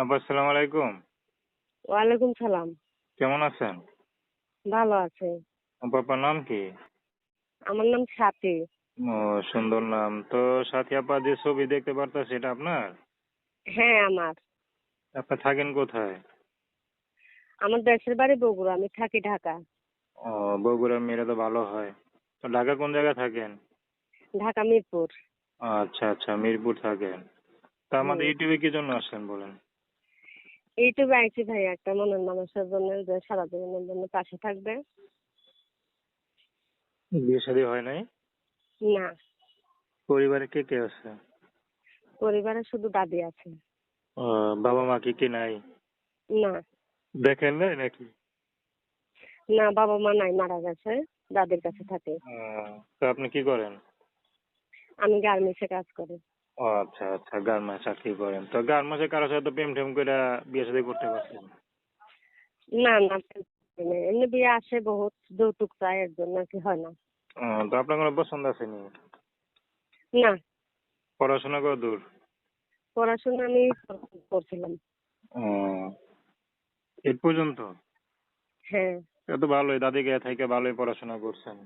আপা আসসালামু আলাইকুম। ওয়ালাইকুম সালাম। কেমন আছেন? ভালো আছে। আপনার নাম কি? আমার নাম সাথী। ও সুন্দর নাম। তো সাথী আপা যে ছবি দেখতে পারতাছি সেটা আপনার? হ্যাঁ আমার। আপনি থাকেন কোথায়? আমার দেশের বাড়ি বগুড়া আমি থাকি ঢাকা। ও বগুড়ার মেয়েরা তো ভালো হয়। তো ঢাকা কোন জায়গায় থাকেন? ঢাকা মিরপুর। আচ্ছা আচ্ছা মিরপুর থাকেন। তা আমাদের। ইউটিউবে কি জন্য আসেন বলেন? ইউটিউবে আইছি ভাই একটা মনের মানুষের জন্য যে সারা জীবনের জন্য পাশে থাকবে। বিয়ে শাদী হয় নাই? না। পরিবারে কে কে আছে? পরিবারে শুধু দাদি আছে। বাবা মা কি কি নাই? না। দেখেন নাই নাকি? না বাবা মা নাই মারা গেছে দাদির কাছে থাকে। তো আপনি কি করেন? আমি গার্মেন্টসে কাজ করি। ও আচ্ছা আচ্ছা গার্মেন্টস চাকরি করেন তো গার্মেন্টসে কারোর সাথে তো প্রেম টেম করে বিয়ে শাদী করতে পারছেন না না এমনি বিয়ে আসে বহুত যৌতুক চায় এর জন্য কি হয় না। তো আপনার কোনো পছন্দ আছে নি? না। পড়াশোনা কত দূর? পড়াশোনা আমি করছিলাম। এই পর্যন্ত? হ্যাঁ। এ তো ভালোই দাদিকে থেকে ভালোই পড়াশোনা করছেন।